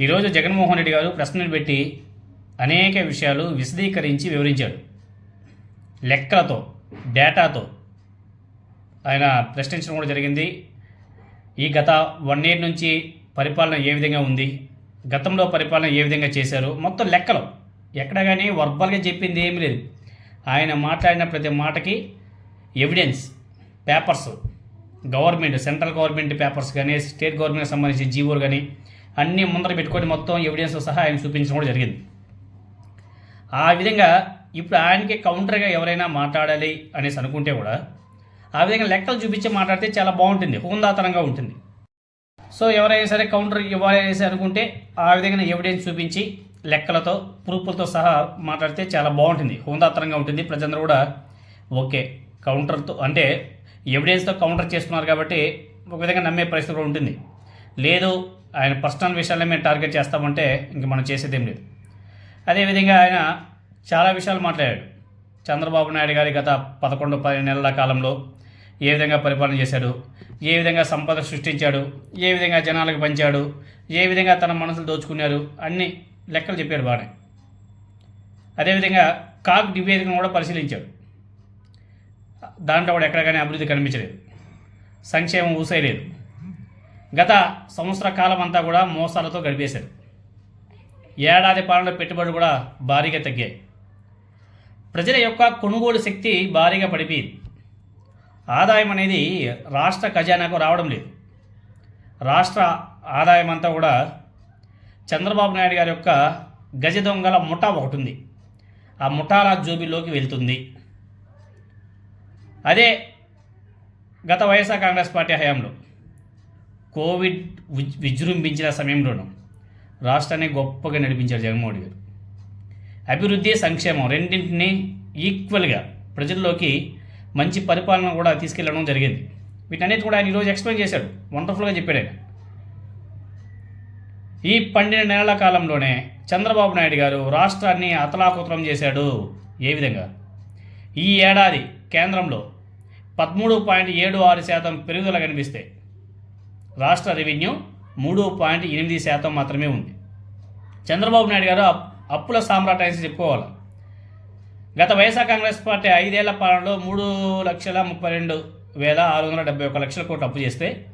ఈరోజు జగన్మోహన్ రెడ్డి గారు ప్రశ్నలు పెట్టి అనేక విషయాలు విశదీకరించి వివరించాడు. లెక్కలతో డేటాతో ఆయన ప్రశ్నించడం కూడా జరిగింది. ఈ గత వన్ ఇయర్ నుంచి పరిపాలన ఏ విధంగా ఉంది? గతంలో పరిపాలన ఏ విధంగా చేశారు? మొత్తం లెక్కలు. ఎక్కడ కానీ వర్బల్గా చెప్పింది ఏమీ లేదు. ఆయన మాట్లాడిన ప్రతి మాటకి evidence papers government central government papers కానీ స్టేట్ గవర్నమెంట్కి సంబంధించిన జీవోలు కానీ అన్నీ ముందర పెట్టుకొని మొత్తం ఎవిడెన్స్ సహా ఆయన చూపించడం కూడా జరిగింది. ఆ విధంగా ఇప్పుడు ఆయనకి కౌంటర్గా ఎవరైనా మాట్లాడాలి అనేసి అనుకుంటే కూడా ఆ విధంగా లెక్కలు చూపించి మాట్లాడితే చాలా బాగుంటుంది హోందాతనంగా ఉంటుంది. సో ఎవరైనా సరే కౌంటర్ ఇవ్వాలి అనేసి అనుకుంటే ఆ విధంగా ఎవిడెన్స్ చూపించి లెక్కలతో ప్రూఫ్లతో సహా మాట్లాడితే చాలా బాగుంటుంది హోందాతనంగా ఉంటుంది. ప్రజలందరూ కూడా ఓకే కౌంటర్తో అంటే ఎవిడెన్స్తో కౌంటర్ చేస్తున్నారు కాబట్టి ఒక విధంగా నమ్మే పరిస్థితి కూడా ఉంటుంది. లేదు ఆయన పర్సనల్ విషయాలే మేము టార్గెట్ చేస్తామంటే ఇంక మనం చేసేదేం లేదు. అదేవిధంగా ఆయన చాలా విషయాలు మాట్లాడాడు. చంద్రబాబు నాయుడు గారి గత పదకొండు పదిహేను నెలల కాలంలో ఏ విధంగా పరిపాలన చేశాడు? ఏ విధంగా సంపద సృష్టించాడు? ఏ విధంగా జనాలకు పంచాడు? ఏ విధంగా తన మనసులు దోచుకున్నారు? అన్ని లెక్కలు చెప్పాడు బాగానే. అదేవిధంగా కాక్ నివేదికను కూడా పరిశీలించాడు. దాంట్లో కూడా ఎక్కడ కానీ అభివృద్ధి కనిపించలేదు. సంక్షేమం ఊసేయలేదు గత సంవత్సర కాలం అంతా కూడా మోసాలతో గడిపేశారు. ఏడాది పాలన పెట్టుబడులు కూడా భారీగా తగ్గాయి. ప్రజల యొక్క కొనుగోలు శక్తి భారీగా పడిపోయింది. ఆదాయం అనేది రాష్ట్ర ఖజానాకు రావడం లేదు. రాష్ట్ర ఆదాయం అంతా కూడా చంద్రబాబు నాయుడు గారి యొక్క గజ దొంగల ముఠా ఒకటి ఉంది. ఆ ముఠాల జోబిలోకి వెళ్తుంది. అదే గత వైఎస్ఆర్ కాంగ్రెస్ పార్టీ హయాంలో కోవిడ్ విజ్- విజృంభించిన సమయంలోనూ రాష్ట్రాన్ని గొప్పగా నడిపించారు జగన్మోహన్ గారు. అభివృద్ధి సంక్షేమం రెండింటిని ఈక్వల్గా ప్రజల్లోకి మంచి పరిపాలన కూడా తీసుకెళ్ళడం జరిగింది. వీటన్నిటి కూడా ఆయన ఈరోజు ఎక్స్ప్లెయిన్ చేశాడు. వండర్ఫుల్గా చెప్పాడు ఆయన. ఈ పన్నెండు నెలల కాలంలోనే చంద్రబాబు నాయుడు గారు రాష్ట్రాన్ని అతలాకుతలం చేశాడు. ఏ విధంగా? ఈ ఏడాది కేంద్రంలో పదమూడు పాయింట్ ఏడు ఆరు శాతం పెరుగుదల కనిపిస్తే రాష్ట్ర రెవెన్యూ మూడు పాయింట్ ఎనిమిది శాతం మాత్రమే ఉంది. చంద్రబాబు నాయుడు గారు అప్- అప్పుల సామ్రాట్ అనేసి చెప్పుకోవాలి? గత వైఎస్ఆర్ కాంగ్రెస్ పార్టీ ఐదేళ్ళ పాలనలో మూడు లక్షల ముప్పై రెండు వేల ఆరు వందల డెబ్బై ఒక లక్షల కోట్లు అప్పు చేస్తే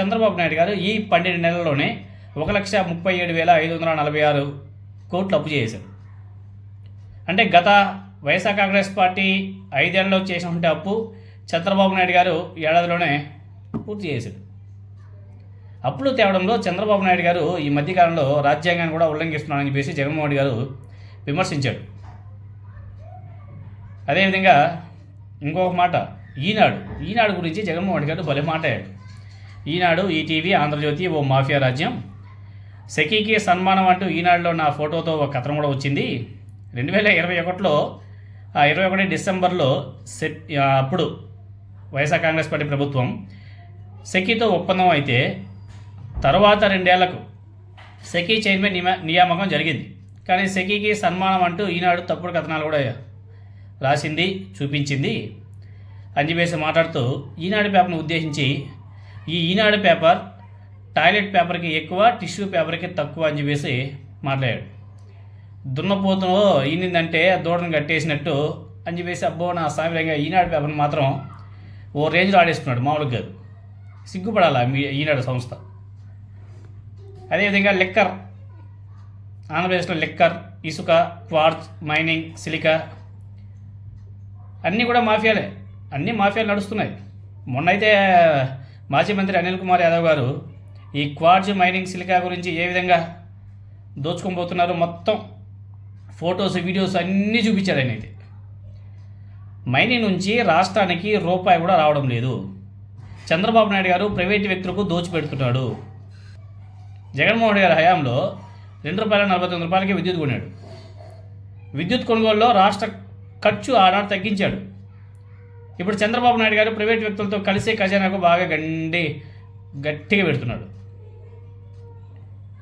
చంద్రబాబు నాయుడు గారు ఈ పన్నెండు నెలల్లోనే ఒక లక్ష ముప్పై ఏడు వేల ఐదు వందల నలభై ఆరు కోట్లు అప్పు చేశారు. అంటే గత వైఎస్ఆర్ కాంగ్రెస్ పార్టీ ఐదేళ్ళలో చేసినటువంటి అప్పు చంద్రబాబు నాయుడు గారు ఏడాదిలోనే పూర్తి చేశారు. అప్పులు తేవడంలో చంద్రబాబు నాయుడు గారు ఈ మధ్యకాలంలో రాజ్యాంగాన్ని కూడా ఉల్లంఘిస్తున్నారని చెప్పేసి జగన్మోహన్ రెడ్డి గారు విమర్శించాడు అదేవిధంగా ఇంకొక మాట ఈనాడు ఈనాడు గురించి జగన్మోహన్ రెడ్డి గారు భలే మాట్లాడాడు ఈనాడు ఈటీవీ ఆంధ్రజ్యోతి ఓ మాఫియా రాజ్యం. సెకీకి సన్మానం అంటూ ఈనాడులో నా ఫోటోతో ఒక కథనం కూడా వచ్చింది. రెండు వేల ఇరవై ఒకటిలో ఇరవై ఒకటి డిసెంబర్లో సెట్ అప్పుడు వైఎస్ఆర్ కాంగ్రెస్ పార్టీ ప్రభుత్వం సెకీతో ఒప్పందం అయితే తర్వాత రెండేళ్ళకు సెకీ చైర్మన్ నియమ నియామకం జరిగింది. కానీ సెకీకి సన్మానం అంటూ ఈనాడు తప్పుడు కథనాలు కూడా రాసింది చూపించింది. అని చెప్పేసి మాట్లాడుతూ ఈనాడు పేపర్ను ఉద్దేశించి ఈ ఈనాడు పేపర్ టాయిలెట్ పేపర్కి ఎక్కువ టిష్యూ పేపర్కి తక్కువ అని చెప్పేసి మాట్లాడాడు. దున్నపోతును ఈనిందంటే దూడను కట్టేసినట్టు అని చెప్పేసి అబ్బో నా సామిరంగా ఈనాడు పేపర్ని మాత్రం ఓ రేంజ్లో ఆడేసుకున్నాడు. మామూలుగా కాదు. సిగ్గుపడాలా మీ ఈనాడు సంస్థ? అదేవిధంగా లెక్కర్. ఆంధ్రప్రదేశ్లో లెక్కర్ ఇసుక క్వార్జ్ మైనింగ్ సిలికా. అన్నీ కూడా మాఫియాలే. అన్నీ మాఫియాలు నడుస్తున్నాయి. మొన్నైతే మాజీ మంత్రి అనిల్ కుమార్ యాదవ్ గారు ఈ క్వార్జ్ మైనింగ్ సిలికా గురించి ఏ విధంగా దోచుకొని పోతున్నారో మొత్తం ఫొటోస్ వీడియోస్ అన్నీ చూపించారు ఆయన అయితే. మైనింగ్ నుంచి రాష్ట్రానికి రూపాయి కూడా రావడం లేదు. చంద్రబాబు నాయుడు గారు ప్రైవేట్ వ్యక్తులకు దోచిపెడుతున్నాడు. జగన్మోహన్ రెడ్డి గారి హయాంలో రెండు రూపాయల నలభై తొమ్మిది రూపాయలకి విద్యుత్ కొన్నాడు. విద్యుత్ కొనుగోలులో రాష్ట్ర ఖర్చు ఆనాడు తగ్గించాడు. ఇప్పుడు చంద్రబాబు నాయుడు గారు ప్రైవేట్ వ్యక్తులతో కలిసి ఖజానాకు బాగా గండి గట్టిగా పెడుతున్నాడు.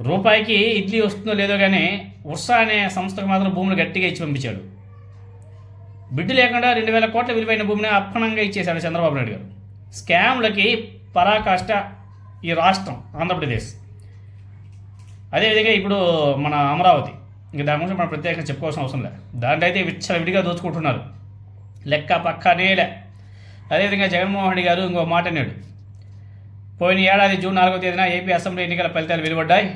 రూపాయికి ఇడ్లీ వస్తుందో లేదో కానీ ఉర్సా అనే సంస్థకు మాత్రం భూములు గట్టిగా ఇచ్చి పంపించాడు. బిడ్డు లేకుండా రెండు వేల కోట్ల విలువైన భూమిని అప్పనంగా ఇచ్చేశాడు చంద్రబాబు నాయుడు గారు. స్కామ్లకి పరాకాష్ట ఈ రాష్ట్రం ఆంధ్రప్రదేశ్. అదేవిధంగా ఇప్పుడు మన అమరావతి ఇంకా దాని గురించి మనం ప్రత్యేకంగా చెప్పుకోవాల్సిన అవసరం లేదు. దాంట్లో అయితే విచ్చలవిడిగా దోచుకుంటున్నారు. లెక్క పక్కనేలే అదేవిధంగా జగన్మోహన్ రెడ్డి గారు ఇంకో మాట అన్నాడు. పోయిన ఏడాది జూన్ నాలుగో తేదీన ఏపీ అసెంబ్లీ ఎన్నికల ఫలితాలు వెలువడ్డాయి.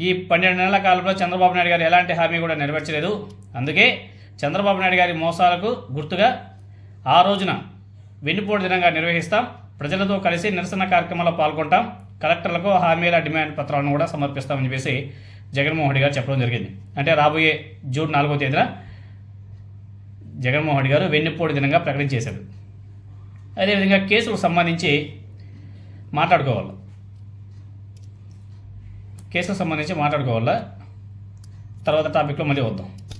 ఈ పన్నెండు నెలల కాలంలో చంద్రబాబు నాయుడు గారు ఎలాంటి హామీ కూడా నెరవేర్చలేదు. అందుకే చంద్రబాబు నాయుడు గారి మోసాలకు గుర్తుగా ఆ రోజున వెన్నుపోటు దినంగా నిర్వహిస్తాం. ప్రజలతో కలిసి నిరసన కార్యక్రమంలో పాల్గొంటాం. కలెక్టర్లకు హామీల డిమాండ్ పత్రాలను కూడా సమర్పిస్తామని చెప్పేసి జగన్మోహన్ రెడ్డి గారు చెప్పడం జరిగింది. అంటే రాబోయే జూన్ నాలుగో తేదీన జగన్మోహన్ రెడ్డి గారు వెన్నుపోటు దినంగా ప్రకటించేశారు అదేవిధంగా కేసులకు సంబంధించి మాట్లాడుకోవాలి. కేసుకు సంబంధించి మాట్లాడుకోవాలా? తర్వాత టాపిక్లో మళ్ళీ వద్దాం.